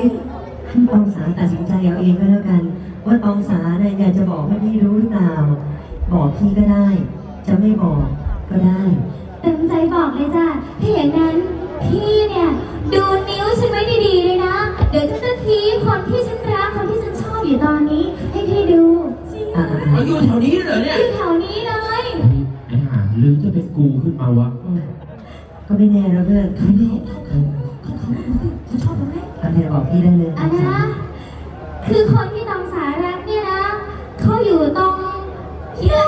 พี่ให้ตองสาตัดสินใจเอาเองก็แล้วกัน ว่าตองสาเนี่ยอยากจะบอกให้พี่รู้หรือเปล่า บอกพี่ก็ได้ จะไม่บอกก็ได้เต็มใจบอกเลยจ้ะถ้าอย่างนั้นพี่เนี่ย ดูนิ้วฉันไว้ดีๆเลยนะ เดี๋ยวฉันจะทีคนที่ฉันรักคนที่ฉันชอบอยู่ตอนนี้ ให้พี่ดูอ่าเขาอยู่แถวนี้เหรอเนี่ยอยู่แถวนี้เลย ไอ้ห่าหรือจะเป็นกูขึ้นมาวะ ก็ไม่แน่แล้วเพื่อนไม่แน่เขาชอบไหม อะไรบอกพี่ได้เลยอันนะ คือคนที่ตองสารักเนี่ยนะ เขาอยู่ตรงเนี่ย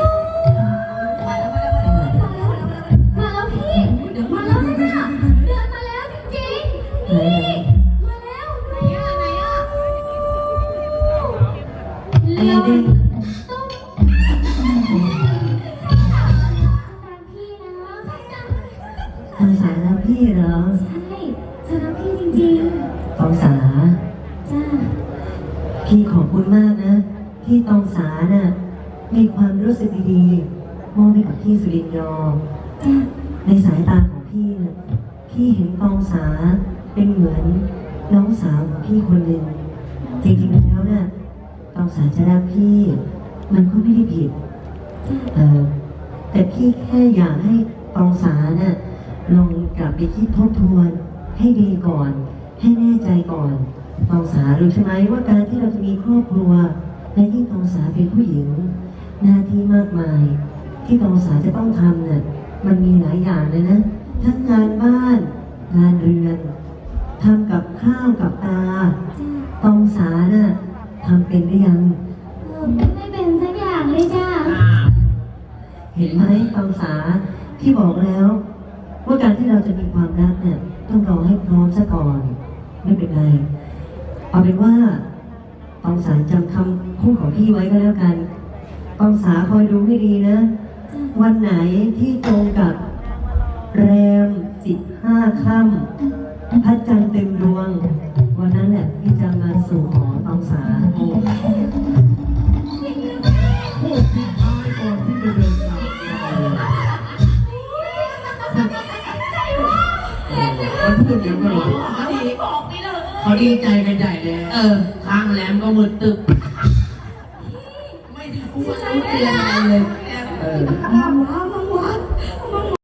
มาแล้วพี่มาแล้วนะเดินมาแล้วจริงๆนี่มาแล้วเนี่ยไหนอะไอ้เด็กตองสาแล้วพี่เหรอ ใช่ฉัน รักพี่จริงตองสา ๆ จ้า พี่ขอบคุณมากนะ ที่ตองสาน่ะมีความรู้สึกดีๆมอบให้กับพี่สุรินทร์ยอมจ้า ในสายตาของพี่น่ะพี่เห็นตองสาเป็นเหมือนน้องสาวของพี่คนหนึ่งจริงๆแล้วน่ะตองสาจะรักพี่ มันก็ไม่ได้ผิด เออแต่พี่แค่อยากให้ตองสาน่ะลองกลับไปคิดทบทวน ให้ดีก่อน ให้แน่ใจก่อนตองสารู้ใช่ไหมว่าการที่เราจะมีครอบครัว และยิ่งตองสาเป็นผู้หญิง หน้าที่มากมาย ที่ตองสาจะต้องทำน่ะมันมีหลายอย่างเลยนะ ทั้งงานบ้าน งานเรือนทำกับข้าวกับตาจ้าตองสาน่ะทำเป็นหรือยังเออไม่เป็นสักอย่างเลยจ้าเห็นไหมตองสาที่บอกแล้ว ว่าการที่เราจะมีความรักเนี่ย ต้องรอให้พร้อมซะก่อน ไม่เป็นไร เอาเป็นว่าตองสารจำคำพูดของพี่ไว้ก็แล้วกันตองสาคอยดูให้ดีนะ วันไหนที่ตรงกับแรมสิบห้าค่ำพระจันทร์เต็มดวง มันพูดอย่างนั้นเหรอเขาดีเขาดีใจกันใหญ่เลยเออข้างแหลมก็มืดตึบไม่ได้พูดอะไรเลยเออ